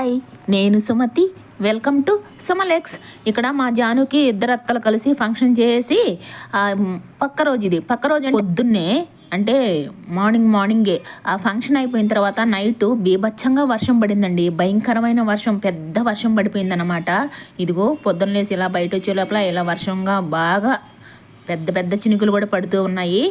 Hi నేను Sumathi. Welcome to సుమలెక్స్. ఇక్కడ మా జానుకి ఇద్దరు అత్తలు కలిసి ఫంక్షన్ చేసి పక్క రోజు ఇది. పక్క రోజు అంటే పొద్దున్నే అంటే మార్నింగ్ మార్నింగే. ఆ ఫంక్షన్ అయిపోయిన తర్వాత నైట్ బీభత్సంగా వర్షం పడిందండి. భయంకరమైన వర్షం పెద్ద వర్షం పడిపోయిందనమాట ఇదిగో పొద్దున్న లేసి ఇలా బయట వచ్చే లోపల ఇలా వర్షంగా బాగా పెద్ద పెద్ద చినుకులు కూడా పడుతూ ఉన్నాయి.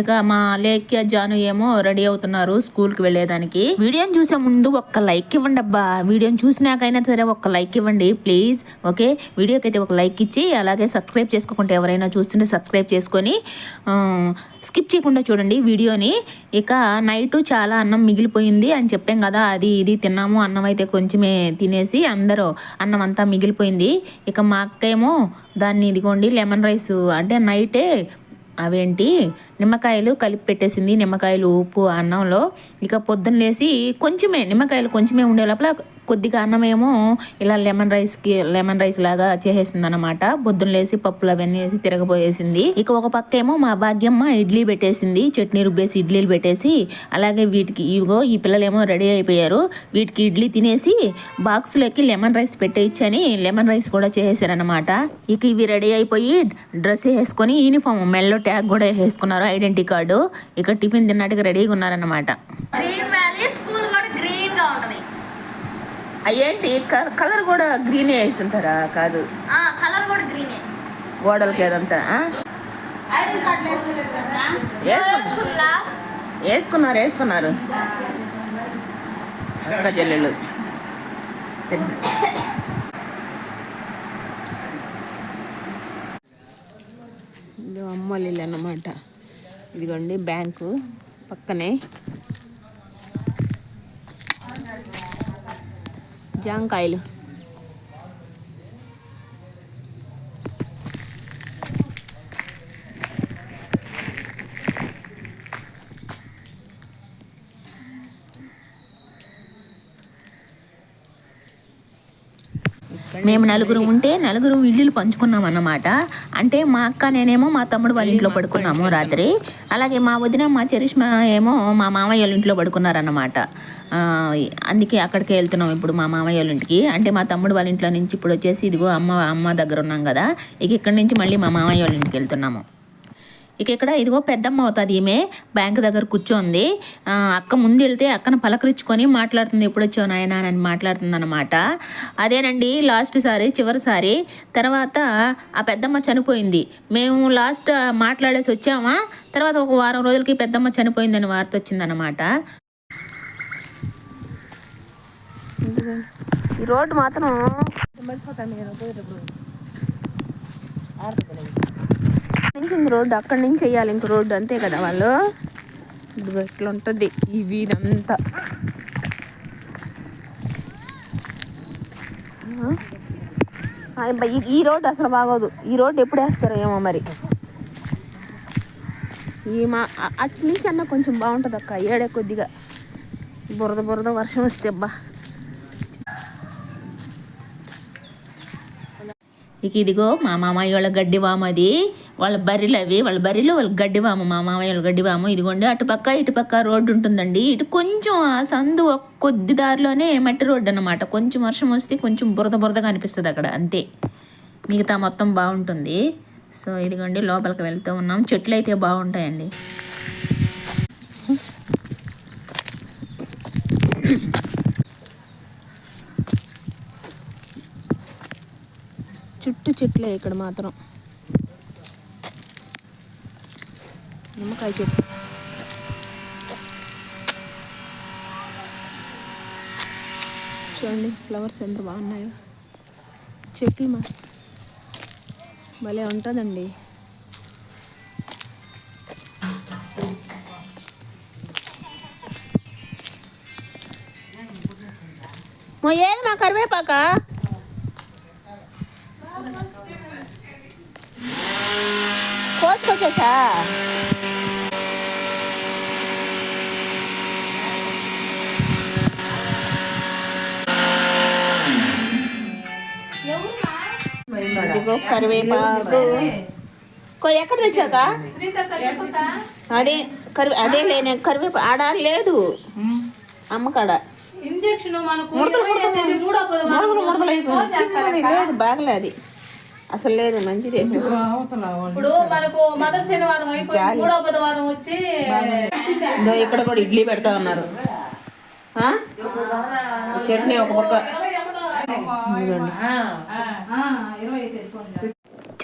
ఇక మా లేఖ్య జాను ఏమో రెడీ అవుతున్నారు స్కూల్కి వెళ్ళేదానికి. వీడియోని చూసే ముందు ఒక్క లైక్ ఇవ్వండి అబ్బా. వీడియోని చూసినాకైనా సరే ఒక్క లైక్ ఇవ్వండి ప్లీజ్. ఓకే? వీడియోకి అయితే ఒక లైక్ ఇచ్చి అలాగే సబ్స్క్రైబ్ చేసుకోకుండా ఎవరైనా చూస్తుంటే సబ్స్క్రైబ్ చేసుకొని స్కిప్ చేయకుండా చూడండి వీడియోని. ఇక నైట్ చాలా అన్నం మిగిలిపోయింది అని చెప్పాం కదా అది ఇది తిన్నాము అన్నం అయితే కొంచెమే తినేసి అందరూ అన్నం అంతా మిగిలిపోయింది. ఇక మా అక్క ఏమో దాన్ని ఇదిగోండి లెమన్ రైస్ అంటే నైట్ అవేంటి? నిమ్మకాయలు కలిపి పెట్టేసింది. నిమ్మకాయలు ఉప్పు అన్నంలో ఇక పొద్దున్న లేసి కొంచెమే నిమ్మకాయలు కొంచెమే ఉండే లోపల కొద్దిగా అన్నమేమో ఇలా లెమన్ రైస్కి లెమన్ రైస్ లాగా చేసేసింది అనమాట పొద్దున్న లేసి పప్పులు అవన్నీ వేసి తిరగబోయేసింది. ఇక ఒక పక్క ఏమో మా భాగ్యమ్మ ఇడ్లీ పెట్టేసింది. చట్నీ రుబ్బేసి ఇడ్లీలు పెట్టేసి అలాగే వీటికి ఇవిగో ఈ పిల్లలేమో రెడీ అయిపోయారు. వీటికి ఇడ్లీ తినేసి బాక్స్లోకి లెమన్ రైస్ పెట్టేయచ్చని లెమన్ రైస్ కూడా చేసేసారనమాట ఇక ఇవి రెడీ అయిపోయి డ్రెస్ వేసుకొని యూనిఫామ్ మెల్లో ట్యాగ్ కూడా వేసుకున్నారు ఐడెంటిటీ కార్డు ఇక టిఫిన్ తిన్నట్టుగా రెడీగా ఉన్నారనమాట స్కూల్ కూడా అయ్యేంటి? కలర్ కూడా గ్రీన్ వేసి ఉంటారా కాదు. ఆ కలర్ కూడా గ్రీనే గోడలకి వేసుకున్నా వేసుకున్నారు? వేసుకున్నారు అక్క అమ్మోళ్ళు ఇల్లు అన్నమాట. ఇదిగోండి బ్యాంకు పక్కనే. జాంకాయలు మేము నలుగురు ఉంటే నలుగురు ఇల్లులు పంచుకున్నాం అన్నమాట. అంటే మా అక్క నేనేమో మా తమ్ముడు వాళ్ళ ఇంట్లో పడుకున్నాము రాత్రి. అలాగే మా వదిన మా చరిష్మా ఏమో మా మామయ్య వాళ్ళ ఇంట్లో పడుకున్నారన్నమాట. అందుకే అక్కడికే వెళ్తున్నాం ఇప్పుడు మా మామయ్య వాళ్ళ ఇంటికి. అంటే మా తమ్ముడు వాళ్ళ ఇంట్లో నుంచి ఇప్పుడు వచ్చేసి ఇదిగో అమ్మ అమ్మ దగ్గర ఉన్నాం కదా. ఇక ఇక్కడి నుంచి మళ్ళీ మా మామయ్య వాళ్ళ ఇంటికి వెళ్తున్నాము. ఇక ఇక్కడ ఇదిగో పెద్దమ్మ అవుతుంది ఈమె. బ్యాంక్ దగ్గర కూర్చోంది. అక్క ముందు వెళ్తే అక్కను పలకరించుకొని మాట్లాడుతుంది. ఎప్పుడు వచ్చావు నాయనా అని మాట్లాడుతుంది అనమాట అదేనండి లాస్ట్ సారి చివరిసారి తర్వాత ఆ పెద్దమ్మ చనిపోయింది. మేము లాస్ట్ మాట్లాడేసి వచ్చామా? తర్వాత ఒక వారం రోజులకి పెద్దమ్మ చనిపోయిందని వార్త వచ్చిందనమాట ఈ రోడ్డు మాత్రం నుంచి ఇంక రోడ్డు అక్కడి నుంచి వేయాలి ఇంక రోడ్డు అంతే కదా వాళ్ళు. ఇదిగో ఇట్లా ఉంటుంది ఈ వీరంతా ఈ- రోడ్డు అసలు బాగోదు. ఈ రోడ్డు ఎప్పుడు వేస్తారో ఏమో మరి. ఈ మా అట్ల అటు నుంచి అన్న కొంచెం బాగుంటుంది అక్క. ఏడే కొద్దిగా. బురద బురద వర్షం వస్తే అబ్బా. ఇక ఇదిగో మా మామయ్య వాళ్ళ గడ్డి వామది. వాళ్ళ బర్రెలు అవి వాళ్ళ బర్రెలు వాళ్ళ గడ్డివాము మా మామయ్య వాళ్ళ గడ్డివాము. ఇదిగోండి అటుపక్క ఇటుపక్క రోడ్డు ఉంటుందండి. ఇటు కొంచెం ఆ సందు కొద్ది దారిలోనే మట్టి రోడ్డు అన్నమాట. కొంచెం వర్షం వస్తే కొంచెం బురద బురదగా అనిపిస్తుంది అక్కడ అంతే. మిగతా మొత్తం బాగుంటుంది. సో ఇదిగోండి లోపలికి వెళ్తూ ఉన్నాం. చెట్లు అయితే బాగుంటాయండి. చుట్టూ చెట్లే ఇక్కడ మాత్రం. నిమ్మకాయ చెట్టు. చూడండి ఫ్లవర్స్ ఎంత బాగున్నాయో. చెట్లు మా భలే ఉంటుందండి. ఏది మా కరివేపాక? కోసుకొచ్చేసా ఇదిగో కరివేపాకు. ఎక్కడ తెచ్చాక? అదే కరివే అదే లేనే కరివేపాకు ఆడ లేదు. అమ్మకాడ. ఇంజక్షన్ లేదు బాగలే అది. అసలు లేదు మంచిది. ఇప్పుడు మనకు మొదటి శనివారం అయిపోయింది మూడో బుధవారం వచ్చి ఇదో ఇక్కడ కూడా ఇడ్లీ పెడతా ఉన్నారు? చట్నీ ఒక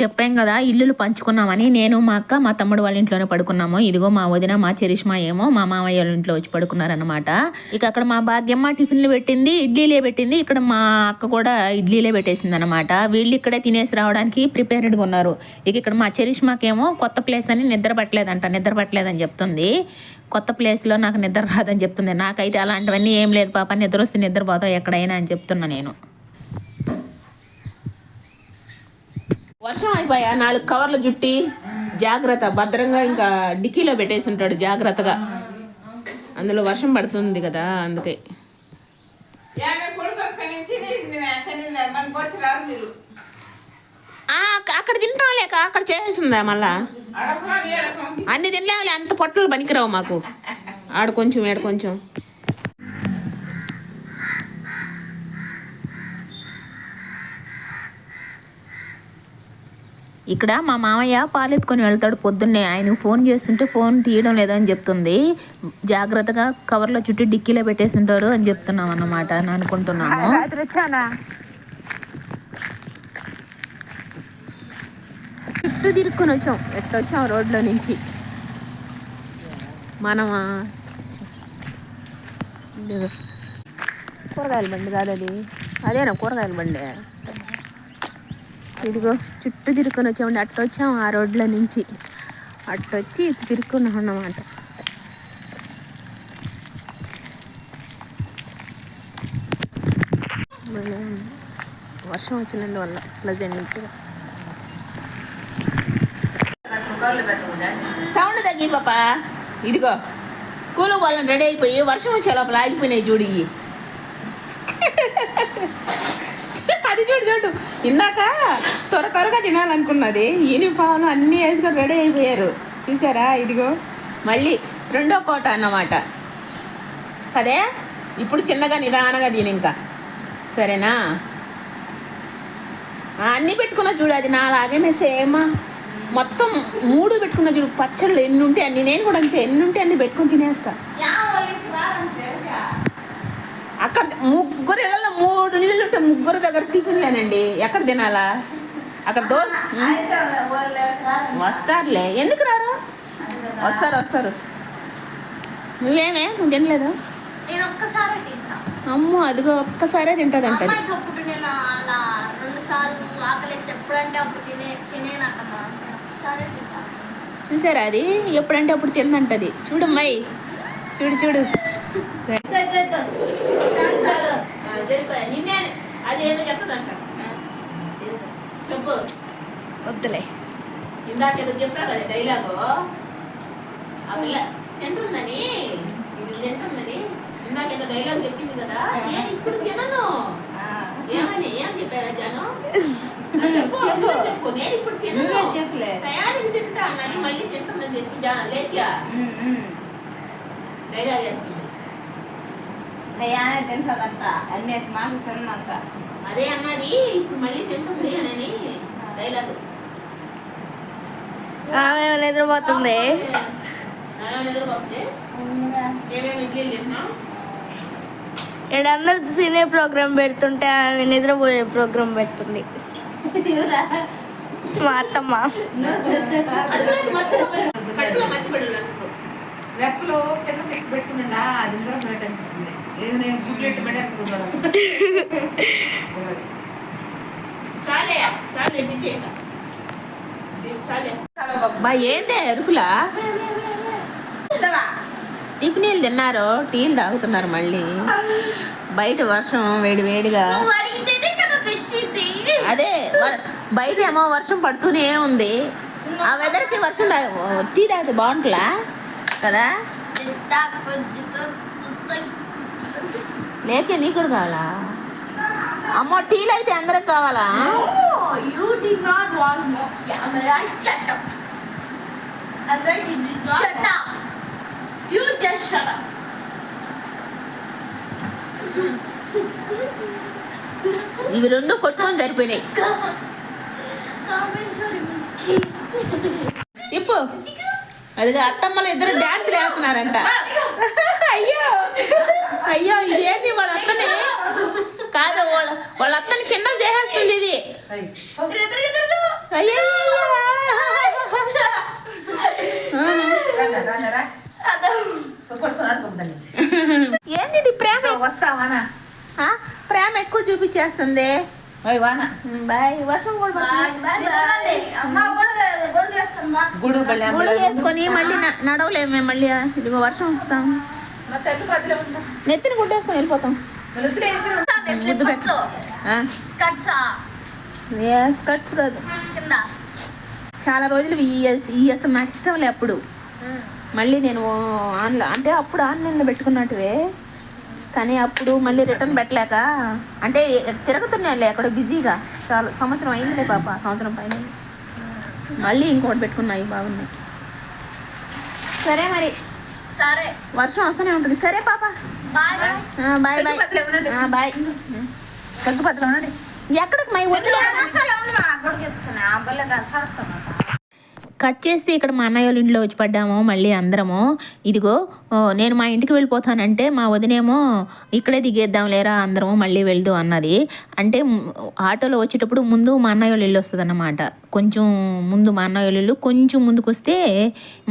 చెప్పాం కదా ఇల్లులు పంచుకున్నామని. నేను మా అక్క మా తమ్ముడు వాళ్ళ ఇంట్లోనే పడుకున్నాము. ఇదిగో మా వదిన మా చెరిష్మా ఏమో మా మామయ్య వాళ్ళ ఇంట్లో వచ్చి పడుకున్నారనమాట ఇక అక్కడ మా భాగ్యమ్మ టిఫిన్లు పెట్టింది ఇడ్లీలే పెట్టింది. ఇక్కడ మా అక్క కూడా ఇడ్లీలే పెట్టేసింది అనమాట వీళ్ళు ఇక్కడే తినేసి రావడానికి ప్రిపేర్డ్గా ఉన్నారు. ఇక ఇక్కడ మా చెరిష్మాకేమో కొత్త ప్లేస్ అని నిద్ర పట్టలేదంట. నిద్ర పట్టలేదని చెప్తుంది. కొత్త ప్లేస్లో నాకు నిద్ర రాదని చెప్తుంది. నాకైతే అలాంటివన్నీ ఏం లేదు పాప. నిద్ర వస్తే నిద్రపోతావు ఎక్కడైనా అని చెప్తున్నా నేను. వర్షం అయిపోయా? నాలుగు కవర్లు జుట్టి జాగ్రత్త భద్రంగా ఇంకా డిక్కీలో పెట్టేసి ఉంటాడు జాగ్రత్తగా. అందులో వర్షం పడుతుంది కదా అందుకే. అక్కడ తింటాం లేక అక్కడ చేసేసిందా మళ్ళా? అన్ని తినలేవులే అంత పొట్టలు పనికిరావు మాకు. ఆడ కొంచెం ఏడ కొంచెం. ఇక్కడ మా మామయ్య పాలెత్తుకొని వెళ్తాడు పొద్దున్నే. ఆయన ఫోన్ చేస్తుంటే ఫోన్ తీయడం లేదని చెప్తుంది. జాగ్రత్తగా కవర్లో చుట్టూ డిక్కీలో పెట్టేసి ఉంటాడు అని చెప్తున్నాం అన్నమాట అని అనుకుంటున్నాము. చుట్టూ తిరుక్కొని వచ్చాం. ఎట్టొచ్చాం రోడ్లో నుంచి. మనమా? కూరగాయల బండి కాదు అది అదేనా కూరగాయల బండి? ఇదిగో చుట్టూ తిరుక్కొని వచ్చామండి అట్ట వచ్చాం ఆ రోడ్ల నుంచి. అట్టొచ్చి ఇటు తిరుక్కున్నాం అన్నమాట. వర్షం ఉంది. వల్ల వచ్చినందువల్ల ప్లజెంట్గా సౌండ్ తగ్గి పాప. ఇదిగో స్కూల్ వాళ్ళని రెడీ అయిపోయి వర్షం వచ్చే లోపల ఆగిపోయినాయి చూడు ఇవి అది చూడు చూడు. ఇందాక త్వర త్వరగా తినాలనుకున్నది యూనిఫామ్ అన్నీ వేసుకొని రెడీ అయిపోయారు. చూసారా? ఇదిగో. మళ్ళీ రెండో కోట అన్నమాట. కదే? ఇప్పుడు చిన్నగా నిదానంగా తిని ఇంకా. సరేనా? అన్నీ పెట్టుకున్నా చూడు అది నాలాగే సేమ్ మొత్తం మూడు పెట్టుకున్నా చూడు పచ్చళ్ళు ఎన్ని ఉంటే అన్ని. నేను కూడా అంతే ఎన్ని ఉంటే అన్ని పెట్టుకొని తినేస్తా. అక్కడ ముగ్గురు ఇళ్ళలో మూడు ఇళ్ళు ఉంటే ముగ్గురు దగ్గర టిఫిన్లేనండి ఎక్కడ తినాలా? అక్కడ దో వస్తారులే. ఎందుకు రారు? వస్తారు వస్తారు. నువ్వేమే? నువ్వు తినలేదు? అమ్మో అదిగో ఒక్కసారే తింటదంట చూసారా అది? ఎప్పుడంటే అప్పుడు తిందంటది. చూడమ్మాయి చూడు చూడు. అది ఏమో చెప్పదంట చెప్పు వద్దులే. ఇందాకేదో చెప్పా. కదా డైలాగు ఆ పిల్ల తింటుందని ఇది తింటుందని ఇందాకేదో డైలాగ్ చెప్పింది కదా నేను ఇప్పుడు తినను ఏమని ఏం చెప్పారా జాను చెప్పు చెప్పు నేను ఇప్పుడు తినను చెప్పులే టయానికి తింటా అని మళ్ళీ తింటుందని చెప్పి జా లేక్యా డైలాగ్ చేస్తుంది అయ్యానే తింటదంట అన్నేసి మాటలు తిన్నంత అదే అన్నది మళ్ళీ తింటుంది అని డైలాగ్. ఆమె నిద్రపోతుంది. అందరు తినే ప్రోగ్రామ్ పెడుతుంటే ఆమె నిద్రపోయే ప్రోగ్రామ్ పెడుతుంది. మా అత్తమ్మ. రెప్పలు కింద పెట్టుకున్నా అది నిద్ర బయట అనిపిస్తుంది ఏందే అరుపులా? టిఫినీలు తిన్నారు? టీలు తాగుతున్నారు మళ్ళీ. బయట వర్షం వేడి వేడిగా. అదే బయట ఏమో వర్షం పడుతూనే ఉంది. ఆ వెదర్కి వర్షం తాగ టీ తాగితే బాగుంటుందా కదా? లేకే నీకు కూడా కావాలా? అమ్మో టీలు అయితే అందరికి కావాలా? ఇవి రెండు కొట్టుకొని సరిపోయినాయి. కామేశ్వరి మిస్కి. ఇప్పు. అదిగా అత్తమ్మలు ఇద్దరు డాన్స్ వేస్తున్నారంట. అయ్యో ఇదేంది వాళ్ళ అత్తని? కాదు వాళ్ళ వాళ్ళ అత్తని కింద చేసేస్తుంది ఇది. అయ్యో! ఏంది ఇది ప్రేమ? వస్తావానా ఆ? ప్రేమ ఎక్కువ చూపించేస్తుంది. బాయ్. వర్షం కూడా గొడుగు వేసుకొని మళ్ళీ నడవలేమే మళ్ళీ. ఇదిగో వర్షం వస్తాం నెత్తిని గుడ్డేసుకొని వెళ్ళిపోతాం. స్కర్ట్స్ కాదు. చాలా రోజులు ఈ అసలు నాకు ఇష్టం లే అప్పుడు. మళ్ళీ నేను ఆన్లైన్ అంటే అప్పుడు ఆన్లైన్లో పెట్టుకున్నట్టువే. కానీ అప్పుడు మళ్ళీ రిటర్న్ పెట్టలేక అంటే తిరుగుతున్నాలే అక్కడ బిజీగా. చాలా సంవత్సరం అయిందిలే పాప సంవత్సరం పైన మళ్ళీ ఇంకోటి పెట్టుకున్నాయి బాగున్నాయి. సరే మరి. సరే. వర్షం వస్తూనే ఉంటుంది. సరే పాప. బాయ్. Bye bye. బాయ్. బదల ఉండండి. ఎక్కడికి? మై వద్దులే గొడుగు ఎత్తుకున్నా ఆ బల్ల కలుస్తాను కట్ చేస్తే ఇక్కడ మా అన్నయ్య వాళ్ళ ఇంట్లో వచ్చి పడ్డాము మళ్ళీ అందరము. ఇదిగో నేను మా ఇంటికి వెళ్ళిపోతానంటే మా వదినేమో ఇక్కడే దిగేద్దాం లేరా అందరము మళ్ళీ వెళ్దు అన్నది. అంటే ఆటోలో వచ్చేటప్పుడు ముందు మా అన్నయ్య వాళ్ళ ఇల్లు వస్తుంది అన్నమాట కొంచెం ముందు మా అన్నయ్య వాళ్ళ ఇల్లు కొంచెం ముందుకు వస్తే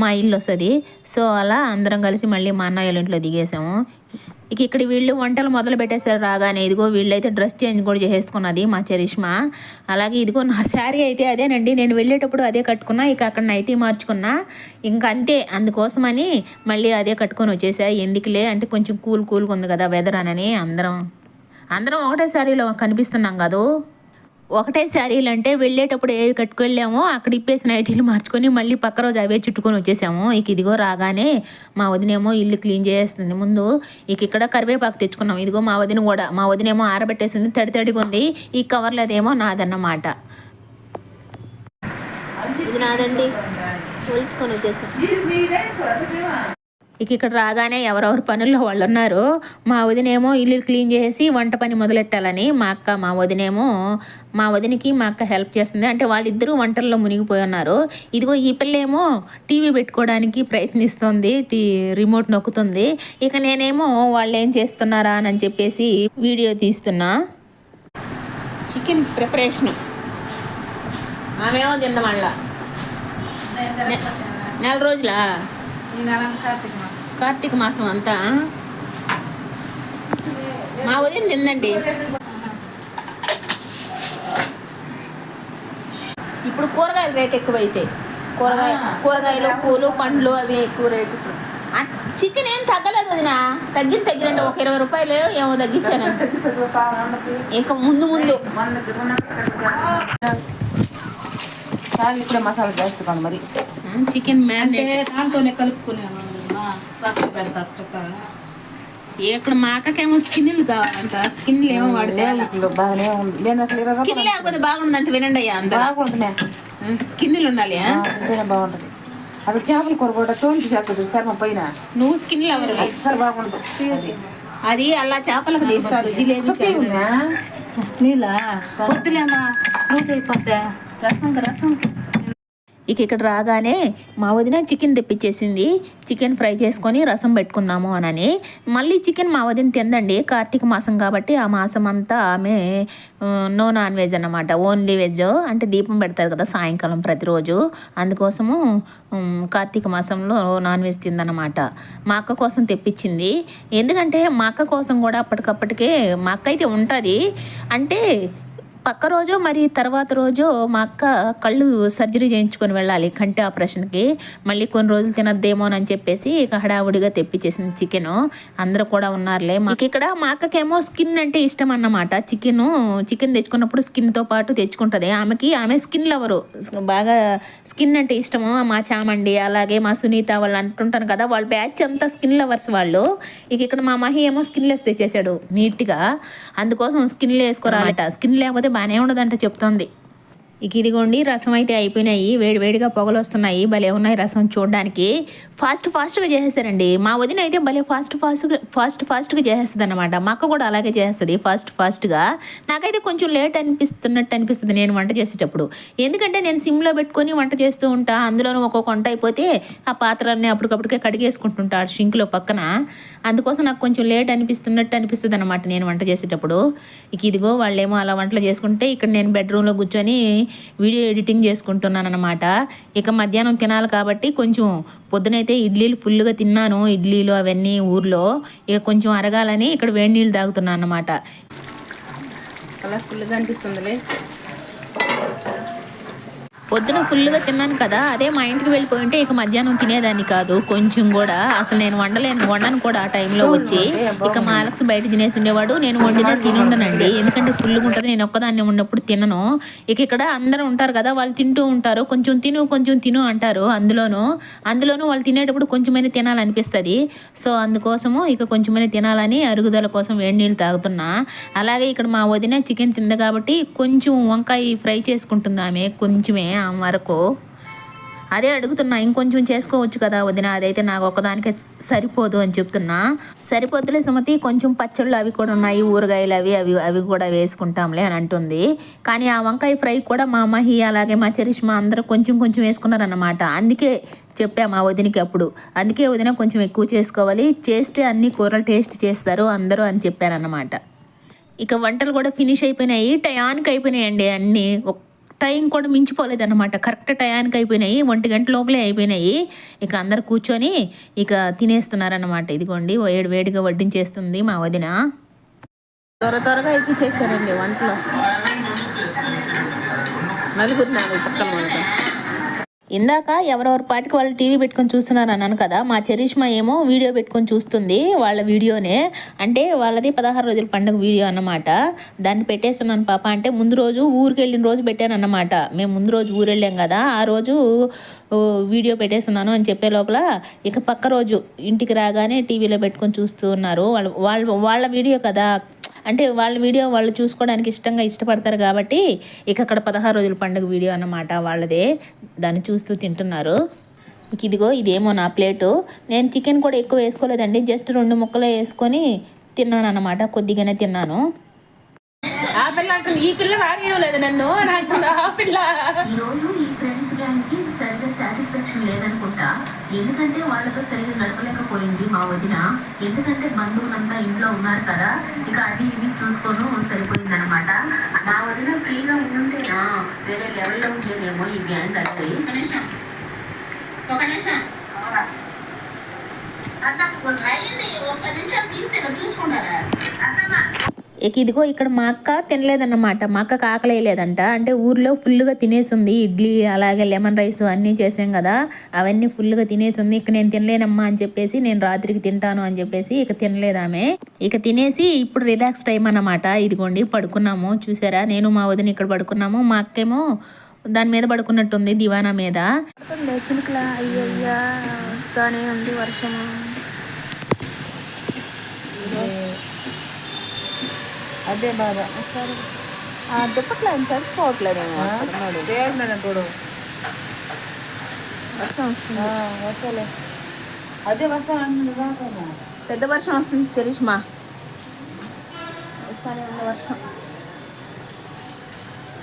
మా ఇల్లు వస్తుంది. సో అలా అందరం కలిసి మళ్ళీ మా అన్నయ్య వాళ్ళ ఇంట్లో దిగేసాము. ఇక ఇక్కడ వీళ్ళు వంటలు మొదలు పెట్టేశారు రాగానే. ఇదిగో వీళ్ళైతే డ్రెస్ చేంజ్ కూడా చేసేసుకున్నది మా చరిష్మా. అలాగే ఇదిగో నా శారీ అయితే అదేనండి. నేను వెళ్ళేటప్పుడు అదే కట్టుకున్నా ఇక అక్కడ నైటీ మార్చుకున్నా. ఇంకా అంతే. అందుకోసమని మళ్ళీ అదే కట్టుకొని వచ్చేసా. ఎందుకులే? అంటే కొంచెం కూల్ కూల్గా ఉంది కదా వెదర్ అనని అందరం. అందరం ఒకటే శారీలో కనిపిస్తున్నాం కదా? ఒకటే శారీలు అంటే వెళ్ళేటప్పుడు ఏవి కట్టుకెళ్ళామో అక్కడ ఇప్పేసి నైటీలు మార్చుకొని మళ్ళీ పక్క రోజు అవే చుట్టుకొని వచ్చేసాము. ఇక ఇదిగో రాగానే మా వదినేమో ఇల్లు క్లీన్ చేసేస్తుంది. ముందు ఇక ఇక్కడ కరివేపాకు తెచ్చుకున్నాం. ఇదిగో మా వదిన కూడా మా వదినేమో ఆరబెట్టేసింది తడి తడిగా ఉంది. ఈ కవర్లు అదేమో నాదన్నమాట. ఇది నాదండి. ఒలుచుకొని వచ్చేసాం. ఇక ఇక్కడ రాగానే ఎవరెవరు పనుల్లో వాళ్ళు ఉన్నారు మా వదినేమో ఇల్లు క్లీన్ చేసి వంట పని మొదలెట్టాలని మా అక్క మా వదినేమో మా వదినికి మా అక్క హెల్ప్ చేస్తుంది. అంటే వాళ్ళిద్దరూ వంటల్లో మునిగిపోయి ఉన్నారు. ఇదిగో ఈ పిల్లేమో టీవీ పెట్టుకోవడానికి ప్రయత్నిస్తుంది టీ రిమోట్ నొక్కుతుంది. ఇక నేనేమో వాళ్ళు ఏం చేస్తున్నారా అని చెప్పేసి వీడియో తీస్తున్నా. Chicken preparation. ఆమెమో తిందాం మళ్ళా. నెల రోజులా? కార్తీక మాసం అంతా? మా ఉదయం తిందండి. ఇప్పుడు కూరగాయల రేట్ ఎక్కువైతే. కూరగాయ కూరగాయలు పూలు పండ్లు అవి ఎక్కువ రేటు. చికెన్ ఏం తగ్గలేదు వదిన. తగ్గింది తగ్గిందండి. ఒక ఇరవై రూపాయలు ఏమో తగ్గించాను. ఇంకా ముందు ముందు. ఇప్పుడే మసాలా చేస్తున్నాను మరి. చికెన్ అంటే దాంతోనే కలుపుకునేవాళ్ళు రసం పెడతారు ఇక్కడ మా అక్కకేమో స్కిన్లు కావాలంట స్కిన్లు ఏమో వాడితే బాగానే ఉంది. నేను అసలు స్కిన్ లేకపోతే బాగుందంటే వినండి అయ్యా అందరూ. బాగుంటుంది స్కిన్లు ఉండాలి బాగుంటుంది. అది చేపల కూర కూడా తోంచి చేస్తుంది చర్మం పైన. నువ్వు స్కిన్ ఎవరు? అస్సలు బాగుండదు. అది. అలా చేపలకు తీస్తారు? నీళ్ళ వద్దులేమ్మా. నువ్వు అయిపోతే రసంకి రసంకి ఇక ఇక్కడ రాగానే మా వదిన చికెన్ తెప్పించేసింది. చికెన్ ఫ్రై చేసుకొని రసం పెట్టుకుందాము అనని. మళ్ళీ చికెన్ మా వదిన తిందండి. కార్తీక మాసం కాబట్టి ఆ మాసం అంతా ఆమె నో నాన్ వెజ్ అన్నమాట. ఓన్లీ వెజ్ అంటే దీపం పెడతారు కదా సాయంకాలం ప్రతిరోజు. అందుకోసము కార్తీక మాసంలో నాన్ వెజ్ తిందనమాట మా అక్క కోసం తెప్పించింది. ఎందుకంటే మా అక్క కోసం కూడా అప్పటికప్పటికే మా అక్క అయితే ఉంటుంది. అంటే పక్క రోజు మరి తర్వాత రోజు మా అక్క కళ్ళు సర్జరీ చేయించుకొని వెళ్ళాలి కంటి ఆపరేషన్కి. మళ్ళీ కొన్ని రోజులు తినద్దేమో అని చెప్పేసి ఇక హడావుడిగా తెప్పించేసింది చికెన్. అందరూ కూడా ఉన్నారులే. మాకు ఇక్కడ మా అక్కకేమో స్కిన్ అంటే ఇష్టం అన్నమాట. చికెన్ చికెన్ తెచ్చుకున్నప్పుడు స్కిన్తో పాటు తెచ్చుకుంటుంది. ఆమెకి ఆమె స్కిన్ లవరు. బాగా స్కిన్ అంటే ఇష్టము. మా చామండి అలాగే మా సునీత వాళ్ళు అంటుంటాను కదా వాళ్ళ బ్యాచ్ అంతా స్కిన్ లవర్స్ వాళ్ళు. ఇక ఇక్కడ మా మహి ఏమో స్కిన్లెస్ తెచ్చేసాడు నీట్గా. అందుకోసం స్కిన్లు వేసుకోరాలట స్కిన్ లేకపోతే బాగానే ఉండదంట చెప్తుంది. ఇక ఇదిగోండి రసం అయితే అయిపోయినాయి. వేడి వేడిగా పొగలు వస్తున్నాయి. భలే ఉన్నాయి రసం చూడడానికి. ఫాస్ట్ ఫాస్ట్గా చేసేసారండి. మా వదిన అయితే భలే ఫాస్ట్ ఫాస్ట్ ఫాస్ట్ ఫాస్ట్గా చేసేస్తుంది అనమాట మా అక్క కూడా అలాగే చేస్తుంది ఫాస్ట్ ఫాస్ట్గా నాకైతే కొంచెం లేట్ అనిపిస్తున్నట్టు అనిపిస్తుంది నేను వంట చేసేటప్పుడు. ఎందుకంటే నేను సిమ్లో పెట్టుకొని వంట చేస్తూ ఉంటా. అందులోనూ ఒక్కొక్క వంట అయిపోతే ఆ పాత్రలన్నీ అప్పటికప్పటికే కడిగేసుకుంటుంటా షింక్లో పక్కన. అందుకోసం నాకు కొంచెం లేట్ అనిపిస్తున్నట్టు అనిపిస్తుంది అనమాట నేను వంట చేసేటప్పుడు. ఇక ఇదిగో వాళ్ళేమో అలా వంటలు చేసుకుంటే ఇక్కడ నేను బెడ్రూమ్లో కూర్చొని వీడియో ఎడిటింగ్ చేసుకుంటున్నాను అనమాట ఇక మధ్యాహ్నం తినాలి కాబట్టి కొంచెం పొద్దునైతే ఇడ్లీలు ఫుల్గా తిన్నాను ఇడ్లీలు అవన్నీ ఊర్లో. ఇక కొంచెం అరగాలని ఇక్కడ వేడి నీళ్ళు తాగుతున్నాను అనమాట కలర్ఫుల్గా అనిపిస్తుందిలే. పొద్దున ఫుల్గా తిన్నాను కదా అదే మా ఇంటికి వెళ్ళిపోయి ఉంటే ఇక మధ్యాహ్నం తినేదాన్ని కాదు. కొంచెం కూడా అసలు నేను వండలేను వండను కూడా ఆ టైంలో వచ్చి. ఇక మా అలక్స్ బయట తినేసి ఉండేవాడు నేను వండినా తిని ఉండనండి. ఎందుకంటే ఫుల్గా ఉంటుంది నేను ఒక్కదాన్ని ఉన్నప్పుడు తినను. ఇక ఇక్కడ అందరూ ఉంటారు కదా వాళ్ళు తింటూ ఉంటారు. కొంచెం తిను కొంచెం తిను అంటారు అందులోనూ. అందులోనూ వాళ్ళు తినేటప్పుడు కొంచెమైనా తినాలనిపిస్తుంది. సో అందుకోసము ఇక కొంచెమైనా తినాలని అరుగుదల కోసం వేడి నీళ్ళు తాగుతున్నా. అలాగే ఇక్కడ మా వదిన చికెన్ తింది కాబట్టి కొంచెం వంకాయ ఫ్రై చేసుకుంటుంది ఆమె కొంచెమే. ఆమె వరకు. అదే అడుగుతున్నా ఇంకొంచెం చేసుకోవచ్చు కదా వదిన అదైతే నాకు ఒకదానికే సరిపోదు అని చెప్తున్నా. సరిపోతులే సుమతి కొంచెం పచ్చళ్ళు అవి కూడా ఉన్నాయి ఊరగాయలు అవి అవి అవి కూడా వేసుకుంటాంలే అని అంటుంది. కానీ ఆ వంకాయ ఫ్రై కూడా మా మహి అలాగే మా చరిష్మా అందరూ కొంచెం కొంచెం వేసుకున్నారన్నమాట. అందుకే చెప్పా మా వదినకి అప్పుడు. అందుకే వదిన కొంచెం ఎక్కువ చేసుకోవాలి. చేస్తే అన్ని కూరలు టేస్ట్ చేస్తారు అందరూ అని చెప్పానన్నమాట ఇక వంటలు కూడా ఫినిష్ అయిపోయినాయి టయానికి అయిపోయినాయండి అన్నీ. టైం కూడా మించిపోలేదు అనమాట కరెక్ట్ టయానికి అయిపోయినాయి ఒంటి గంట లోపలే అయిపోయినాయి. ఇక అందరు కూర్చొని ఇక తినేస్తున్నారన్నమాట. ఇదిగోండి వేడి వేడిగా వడ్డించేస్తుంది మా వదిన. త్వర త్వరగా అయిపోయి వంటలో. నలుగురు నాలుగు పక్కన వంట ఇందాక ఎవరెవరి పాటికి వాళ్ళు టీవీ పెట్టుకొని చూస్తున్నారు అన్నాను కదా మా చరిష్మా ఏమో వీడియో పెట్టుకొని చూస్తుంది వాళ్ళ వీడియోనే. అంటే వాళ్ళది పదహారు రోజుల పండుగ వీడియో అన్నమాట. దాన్ని పెట్టేస్తున్నాను పాప. అంటే ముందు రోజు ఊరికి వెళ్ళిన రోజు పెట్టాను అన్నమాట. మేము ముందు రోజు ఊరు వెళ్ళాం కదా ఆ రోజు వీడియో పెట్టేస్తున్నాను అని చెప్పే లోపల ఇక పక్క రోజు ఇంటికి రాగానే టీవీలో పెట్టుకొని చూస్తూ ఉన్నారు. వాళ్ళు వాళ్ళ వాళ్ళ వీడియో కదా. అంటే వాళ్ళ వీడియో వాళ్ళు చూసుకోవడానికి ఇష్టంగా ఇష్టపడతారు కాబట్టి ఇక అక్కడ పదహారు రోజుల పండుగ వీడియో అన్నమాట వాళ్ళదే. దాన్ని చూస్తూ తింటున్నారు. ఇక ఇదిగో ఇదేమో నా ప్లేటు. నేను చికెన్ కూడా ఎక్కువ వేసుకోలేదండి. జస్ట్ రెండు ముక్కలు వేసుకొని తిన్నాను అన్నమాట. కొద్దిగానే తిన్నాను. ఆ పిల్ల అంటుంది ఈ పిల్ల రానియడం లేదు నన్ను. అంటుంది ఆ పిల్ల ఈరోజు ఈ ఫ్రెండ్స్ గ్యాంగ్కి సరిగ్గా సాటిస్ఫాక్షన్ లేదనుకుంటా. ఎందుకంటే వాళ్ళతో సరిగ్గా గడపలేకపోయింది మా వదిన. ఎందుకంటే బంధువులంతా ఇంట్లో ఉన్నారు కదా. ఇక అది ఇది చూసుకోను సరిపోయింది అనమాట మా వదిన ఫ్రీగా ఉండుంటేనా వేరే లెవెల్లో ఉండేదేమో ఈ గ్యాంగ్ అనేది ఒక నిమిషం. ఒక నిమిషం. అయ్యింది. ఒక్క నిమిషం తీస్తే కదా చూసుకుంటారా? అర్థమా ఇదిగో ఇక్కడ మా అక్క తినలేదన్నమాట. మా అక్కకు ఆకలేయలేదంట అంటే ఊర్లో ఫుల్గా తినేసింది. ఇడ్లీ అలాగే లెమన్ రైస్ అన్నీ చేసాం కదా. అవన్నీ ఫుల్గా తినేసింది. ఇక నేను తినలేనమ్మా అని చెప్పేసి నేను రాత్రికి తింటాను అని చెప్పేసి ఇక తినలేదామే. ఇక తినేసి ఇప్పుడు రిలాక్స్ టైం అన్నమాట. ఇదిగోండి పడుకున్నాము. చూసారా? నేను మా వదిన ఇక్కడ పడుకున్నాము. మా అక్కేమో దాని మీద పడుకున్నట్టుంది దివానా మీద. చినుకులా అయ్యో అయ్యా వస్తానే ఉంది వర్షము. అదే బాధ సరే. ఆ దుప్పట్లో ఆయన తడిచిపోవట్లేదేమో చూడు వర్షం వస్తుంది. వస్తలే అదే వస్తాను పెద్ద వర్షం వస్తుంది చరిష్మా. వస్తానే వర్షం.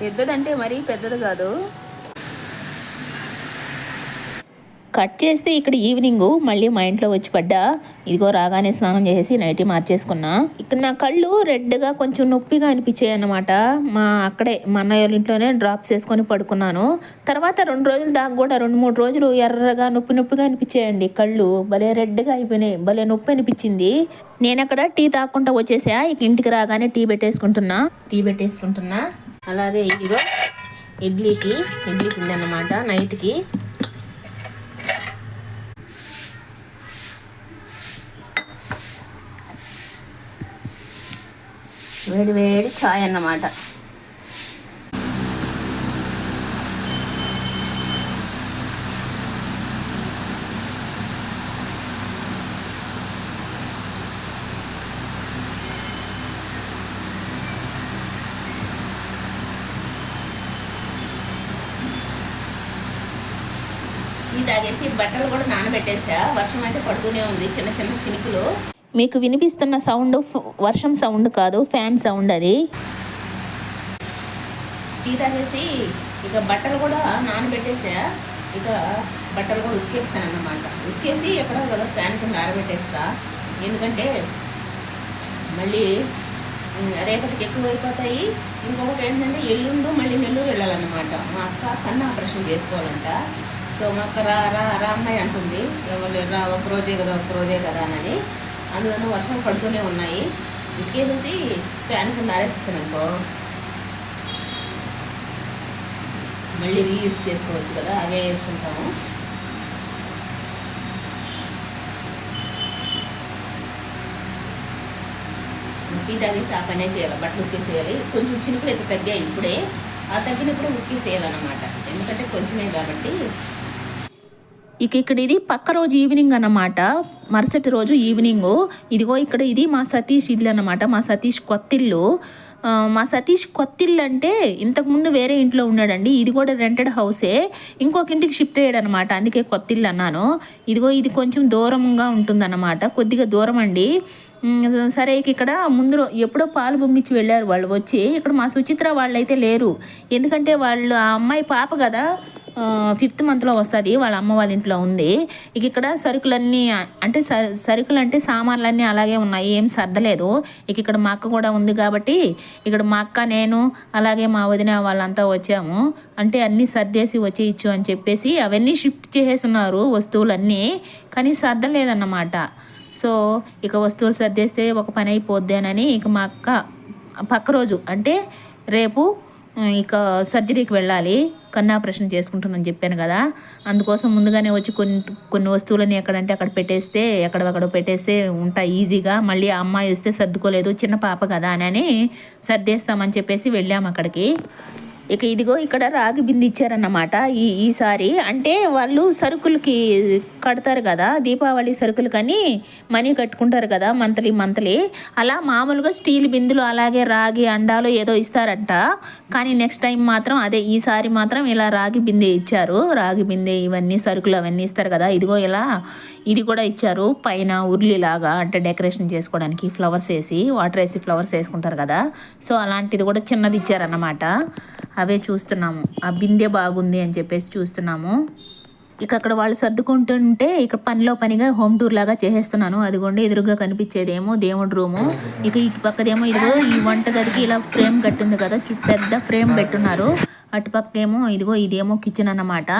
పెద్దదంటే మరీ పెద్దది కాదు. కట్ చేస్తే ఇక్కడ ఈవినింగ్ మళ్ళీ మా ఇంట్లో వచ్చి పడ్డా. ఇదిగో రాగానే స్నానం చేసేసి నైటీ మార్చేసుకున్నా. ఇక్కడ నా కళ్ళు రెడ్గా కొంచెం నొప్పిగా అనిపించాయి అన్నమాట. మా అక్కడే మా అన్నయ్య ఇంట్లోనే డ్రాప్స్ వేసుకొని పడుకున్నాను. తర్వాత రెండు రోజులు దాకా కూడా రెండు మూడు రోజులు ఎర్రగా నొప్పి నొప్పిగా అనిపించాయండి కళ్ళు. భలే రెడ్గా అయిపోయినాయి భలే నొప్పి అనిపించింది. నేను అక్కడ టీ తాకుండా వచ్చేసా. ఇక ఇంటికి రాగానే టీ పెట్టేసుకుంటున్నా. టీ పెట్టేసుకుంటున్నా. అలాగే ఇదిగో ఇడ్లీకి ఇడ్లీ పిండి అన్నమాట నైట్కి. వేడి వేడి ఛాయ్ అన్నమాట. ఇది తాగేసి బట్టలు కూడా నానబెట్టేసా. వర్షం అయితే పడుతూనే ఉంది. చిన్న చిన్న చినుకులు. మీకు వినిపిస్తున్న సౌండ్ వర్షం సౌండ్ కాదు ఫ్యాన్ సౌండ్ అది. టీ తాగేసి ఇక బట్టలు కూడా నానబెట్టేసా. ఇక బట్టలు కూడా ఉతికేస్తాను అన్నమాట ఉతికేసి ఎక్కడో కదా ఫ్యాన్ కింద ఆరబెట్టేస్తా. ఎందుకంటే మళ్ళీ రేపటికి ఎక్కువ అయిపోతాయి ఇంకొకటి ఏంటంటే ఎల్లుండు మళ్ళీ నెల్లూరు వెళ్ళాలన్నమాట. మా అక్క కన్నా ఆపరేషన్ చేసుకోవాలంట. సో మా అక్క రా రా రా అమ్మాయి అంటుంది. ఎవరు రా ఒక రోజే కదా ఒక రోజే కదా అని. అందువల్ల వర్షం పడుతూనే ఉన్నాయి. ఇంకేసేసి ఫ్యాన్ కింద ఆరేసేసాను అనుకో మళ్ళీ రీయూజ్ చేసుకోవచ్చు కదా అవే వేసుకుంటాము. ఉక్కి తగ్గేసి ఆ పనే చేయాలి బట్టలు ఉక్కేసేయాలి కొంచెం చిన్నప్పుడు అయితే తగ్గాయి ఇప్పుడే. ఆ తగ్గినప్పుడే ఉక్కేసేయాలన్నమాట ఎందుకంటే కొంచెమే కాబట్టి ఇక ఇక్కడ ఇది పక్క రోజు ఈవినింగ్ అన్నమాట. మరుసటి రోజు ఈవినింగ్ ఇదిగో ఇక్కడ ఇది మా సతీష్ ఇల్లు అన్నమాట. మా సతీష్ కొత్తిల్లు మా సతీష్ కొత్తిల్లు అంటే ఇంతకుముందు వేరే ఇంట్లో ఉన్నాడండి. ఇది కూడా రెంటెడ్ హౌసే ఇంకొక ఇంటికి షిఫ్ట్ అయ్యాడు అనమాట అందుకే కొత్తిల్లు అన్నాను. ఇదిగో ఇది కొంచెం దూరంగా ఉంటుందన్నమాట. కొద్దిగా దూరం అండి. సరే ఇక్కడ ముందు ఎప్పుడో పాలు పొంగిచ్చి వెళ్ళారు వాళ్ళు వచ్చి. ఇక్కడ మా సుచిత్ర వాళ్ళు అయితే లేరు. ఎందుకంటే వాళ్ళు ఆ అమ్మాయి పాప కదా. ఫిఫ్త్ మంత్లో వస్తుంది వాళ్ళ అమ్మ వాళ్ళ ఇంట్లో ఉంది. ఇక ఇక్కడ సరుకులన్నీ అంటే సరుకులు అంటే సామాన్లన్నీ అలాగే ఉన్నాయి ఏం సర్దలేదు. ఇక ఇక్కడ మా అక్క కూడా ఉంది కాబట్టి ఇక్కడ మా అక్క నేను అలాగే మా వదిన వాళ్ళంతా వచ్చాము. అంటే అన్నీ సర్దేసి వచ్చేయచ్చు అని చెప్పేసి అవన్నీ షిఫ్ట్ చేసేస్తున్నారు వస్తువులన్నీ కానీ సర్దలేదన్నమాట. సో ఇక వస్తువులు సర్దేస్తే ఒక పని అయిపోద్దేనని ఇక మా అక్క పక్క రోజు అంటే రేపు ఇక సర్జరీకి వెళ్ళాలి. కన్నాపరేషన్ చేసుకుంటుందని చెప్పాను కదా. అందుకోసం ముందుగానే వచ్చి కొన్ని కొన్ని వస్తువులని ఎక్కడంటే అక్కడ పెట్టేస్తే ఎక్కడక్కడ పెట్టేస్తే ఉంటాయి ఈజీగా. మళ్ళీ ఆ అమ్మాయి వస్తే సర్దుకోలేదు చిన్న పాప కదా అని సర్దేస్తామని చెప్పేసి వెళ్ళాము అక్కడికి. ఇక ఇదిగో ఇక్కడ రాగి బింది ఇచ్చారన్నమాట ఈ ఈసారి అంటే వాళ్ళు సరుకులకి కడతారు కదా దీపావళి సరుకులు కానీ మనీ కట్టుకుంటారు కదా మంత్లీ మంత్లీ. అలా మామూలుగా స్టీల్ బిందులు అలాగే రాగి అండాలు ఏదో ఇస్తారంట. కానీ నెక్స్ట్ టైం మాత్రం అదే ఈసారి మాత్రం ఇలా రాగి బిందె ఇచ్చారు. రాగి బిందె ఇవన్నీ సరుకులు అవన్నీ ఇస్తారు కదా ఇదిగో ఇలా ఇది కూడా ఇచ్చారు. పైన ఉర్లిలాగా అంటే డెకరేషన్ చేసుకోవడానికి ఫ్లవర్స్ వేసి వాటర్ వేసి ఫ్లవర్స్ వేసుకుంటారు కదా. సో అలాంటిది కూడా చిన్నది ఇచ్చారన్నమాట. అవే చూస్తున్నాము. ఆ బిందె బాగుంది అని చెప్పేసి చూస్తున్నాము. ఇక అక్కడ వాళ్ళు సర్దుకుంటుంటే ఇక్కడ పనిలో పనిగా హోమ్ టూర్ లాగా చేసేస్తున్నాను. అదిగోండి ఎదురుగా కనిపించేదేమో దేవుడి రూము. ఇక ఇటు పక్కదేమో ఇదిగో ఈ వంటగదికి ఇలా ఫ్రేమ్ కట్టింది కదా పెద్ద ఫ్రేమ్ పెట్టున్నారు. అటుపక్క ఏమో ఇదిగో ఇదేమో కిచెన్ అన్నమాట.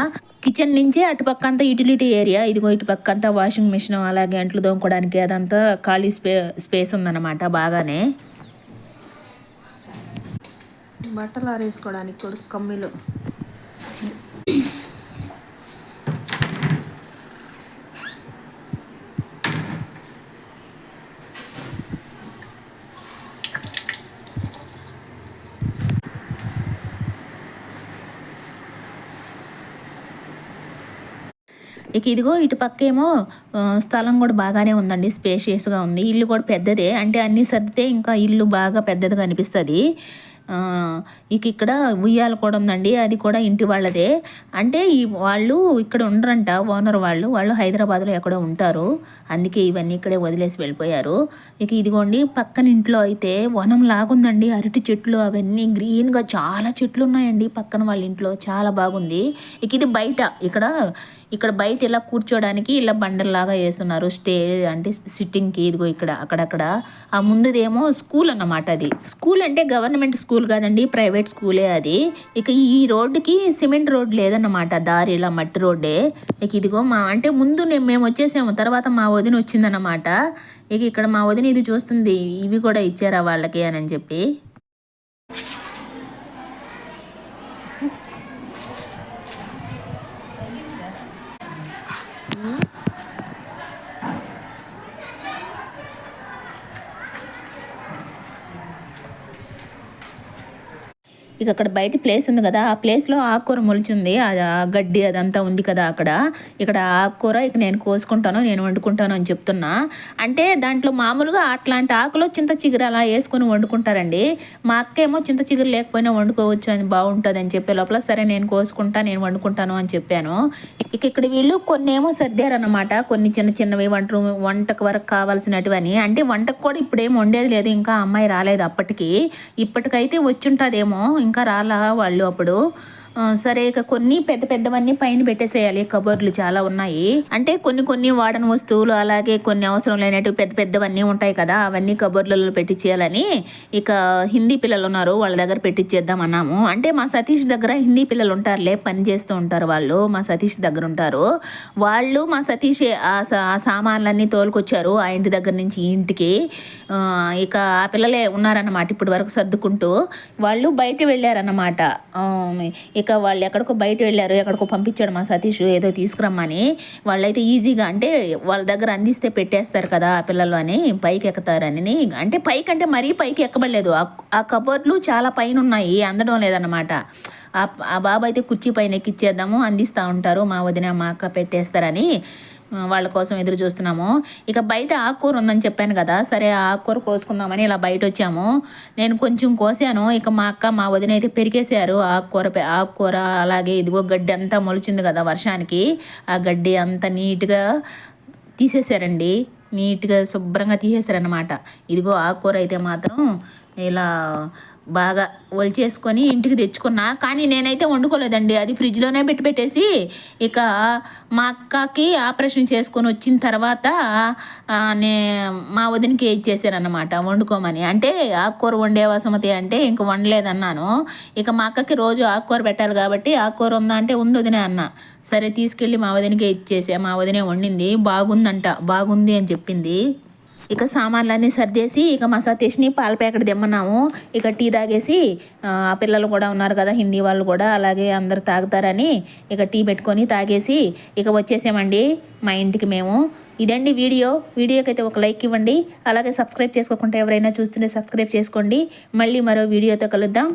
కిచెన్ నుంచే అటుపక్క అంతా యూటిలిటీ ఏరియా ఇదిగో ఇటు పక్క అంతా వాషింగ్ మిషన్ అలాగే అంట్లు దోముకోవడానికి అదంతా ఖాళీ స్పే స్పేస్ ఉందన్నమాట బాగానే. బట్టలు ఆరేసుకోవడానికి కూడా కమ్మీలు. ఇక ఇదిగో ఇటు పక్క ఏమో స్థలం కూడా బాగానే ఉందండి స్పేషియస్గా ఉంది. ఇల్లు కూడా పెద్దదే. అంటే అన్నీ సర్దితే ఇంకా ఇల్లు బాగా పెద్దదిగా అనిపిస్తుంది. ఇక ఇక్కడ ఉయ్యాల కూడా ఉందండి అది కూడా ఇంటి వాళ్ళదే. అంటే ఈ వాళ్ళు ఇక్కడ ఉండరంట ఓనర్ వాళ్ళు. వాళ్ళు హైదరాబాద్లో ఎక్కడో ఉంటారు. అందుకే ఇవన్నీ ఇక్కడే వదిలేసి వెళ్ళిపోయారు. ఇక ఇదిగోండి పక్కన ఇంట్లో అయితే వనం లాగుందండి. అరటి చెట్లు అవన్నీ గ్రీన్గా చాలా చెట్లు ఉన్నాయండి పక్కన వాళ్ళ ఇంట్లో. చాలా బాగుంది. ఇక ఇది బయట ఇక్కడ ఇక్కడ బయట ఇలా కూర్చోడానికి ఇలా బండల్లాగా వేస్తున్నారు. స్టే అంటే సిట్టింగ్కి ఇదిగో ఇక్కడ అక్కడక్కడ. ఆ ముందుదేమో స్కూల్ అన్నమాట అది. స్కూల్ అంటే గవర్నమెంట్ స్కూల్ స్కూల్ కాదండి ప్రైవేట్ స్కూలే అది. ఇక ఈ రోడ్డుకి సిమెంట్ రోడ్ లేదన్నమాట దారి ఇలా మట్టి రోడ్డే. ఇక ఇదిగో మా అంటే ముందు నేను మేము వచ్చేసాము తర్వాత మా వదిన వచ్చిందన్నమాట. ఇక ఇక్కడ మా వదిన ఇది చూస్తుంది ఇవి కూడా ఇచ్చారా వాళ్ళకి అని చెప్పి. ఇక అక్కడ బయట ప్లేస్ ఉంది కదా ఆ ప్లేస్లో ఆకుకూర మొలిచింది. ఆ గడ్డి అదంతా ఉంది కదా అక్కడ. ఇక్కడ ఆకుకూర ఇక నేను కోసుకుంటాను నేను వండుకుంటాను అని చెప్తున్నా. అంటే దాంట్లో మామూలుగా అట్లాంటి ఆకులో చింత చిగురు అలా వేసుకొని వండుకుంటారండి. మా అక్క ఏమో చింత చిగురు లేకపోయినా వండుకోవచ్చు అని బాగుంటుంది అని చెప్పే లోపల సరే నేను కోసుకుంటా నేను వండుకుంటాను అని చెప్పాను. ఇక ఇక్కడ వీళ్ళు కొన్ని ఏమో సర్దారనమాట కొన్ని చిన్న చిన్నవి వంట రూమ్- వంటకు వరకు కావాల్సినటువని. అంటే వంటకు కూడా ఇప్పుడేం వండేది లేదు. ఇంకా అమ్మాయి రాలేదు అప్పటికి. ఇప్పటికైతే వచ్చుంటుందేమో. ఇంకా రాలా వాళ్ళు అప్పుడు? సరే ఇక కొన్ని పెద్ద పెద్దవన్నీ పైన పెట్టేసేయాలి. కబోర్డ్లు చాలా ఉన్నాయి. అంటే కొన్ని కొన్ని వాడని వస్తువులు అలాగే కొన్ని అవసరం లేనట్టు పెద్ద పెద్దవన్నీ ఉంటాయి కదా అవన్నీ కబోర్డ్లలో పెట్టించేయాలని ఇక హిందీ పిల్లలు ఉన్నారు వాళ్ళ దగ్గర పెట్టించేద్దాం అన్నాము. అంటే మా సతీష్ దగ్గర హిందీ పిల్లలు ఉంటారులే పని చేస్తూ ఉంటారు వాళ్ళు మా సతీష్ దగ్గర ఉంటారు. వాళ్ళు మా సతీష్ ఆ సామాన్లన్నీ తోలుకొచ్చారు ఆ ఇంటి దగ్గర నుంచి ఇంటికి. ఇక ఆ పిల్లలే ఉన్నారన్నమాట ఇప్పటి వరకు సర్దుకుంటూ. వాళ్ళు బయట వెళ్ళారన్నమాట. ఆ, లేక వాళ్ళు ఎక్కడికో బయట వెళ్ళారు ఎక్కడికో పంపించాడు మా సతీష్ ఏదో తీసుకురమ్మని. వాళ్ళైతే ఈజీగా అంటే వాళ్ళ దగ్గర అందిస్తే పెట్టేస్తారు కదా ఆ పిల్లలు అని పైకి ఎక్కుతారని. అంటే పైకి అంటే మరీ పైకి ఎక్కబడలేదు. ఆ- కబోర్డ్లు చాలా పైన ఉన్నాయి అందడం లేదన్నమాట. ఆ బాబు అయితే కుర్చీ పైన ఎక్కిచ్చేద్దాము అందిస్తూ ఉంటారు మా వదిన మా అక్క పెట్టేస్తారని. వాళ్ళ కోసం ఎదురు చూస్తున్నాము. ఇక బయట ఆకుకూర ఉందని చెప్పాను కదా సరే ఆకుకూర కోసుకుందామని ఇలా బయట వచ్చాము. నేను కొంచెం కోసాను ఇక మా అక్క మా వదిన అయితే పెరిగేశారు ఆకుకూర ఆకుకూర అలాగే ఇదిగో గడ్డి అంతా మొలిచింది కదా వర్షానికి. ఆ గడ్డి అంతా నీట్గా తీసేశారండి. నీట్గా శుభ్రంగా తీసేశారనమాట ఇదిగో ఆకుకూర అయితే మాత్రం ఇలా బాగా ఒలిచేసుకొని ఇంటికి తెచ్చుకున్నా. కానీ నేనైతే వండుకోలేదండి. అది ఫ్రిడ్జ్లోనే పెట్టి పెట్టేసి ఇక మా అక్కకి ఆపరేషన్ చేసుకొని వచ్చిన తర్వాత నే మా వదినకి ఇచ్చేసాను అనమాట వండుకోమని. అంటే ఆకుకూర వండేవా సుమతి అంటే ఇంక వండలేదన్నాను. ఇక మా అక్కకి రోజు ఆకుకూర పెట్టాలి కాబట్టి ఆకుకూర ఉందా అంటే ఉంది వదినే అన్న. సరే తీసుకెళ్ళి మా వదినకే ఇచ్చేసా మా వదినే వండింది. బాగుందంట. బాగుంది అని చెప్పింది. ఇక సామాన్లన్నీ సర్దేసి ఇక మా సతీష్ని పాల ప్యాకెట్ తెమ్మన్నాము. ఇక టీ తాగేసి ఆ పిల్లలు కూడా ఉన్నారు కదా హిందీ వాళ్ళు కూడా అలాగే అందరు తాగుతారని ఇక టీ పెట్టుకొని తాగేసి ఇక వచ్చేసామండి మా ఇంటికి మేము. ఇదండి వీడియో. వీడియోకి అయితే ఒక లైక్ ఇవ్వండి. అలాగే సబ్స్క్రైబ్ చేసుకోకుండా ఎవరైనా చూస్తుంటే సబ్స్క్రైబ్ చేసుకోండి. మళ్ళీ మరో వీడియోతో కలుద్దాం.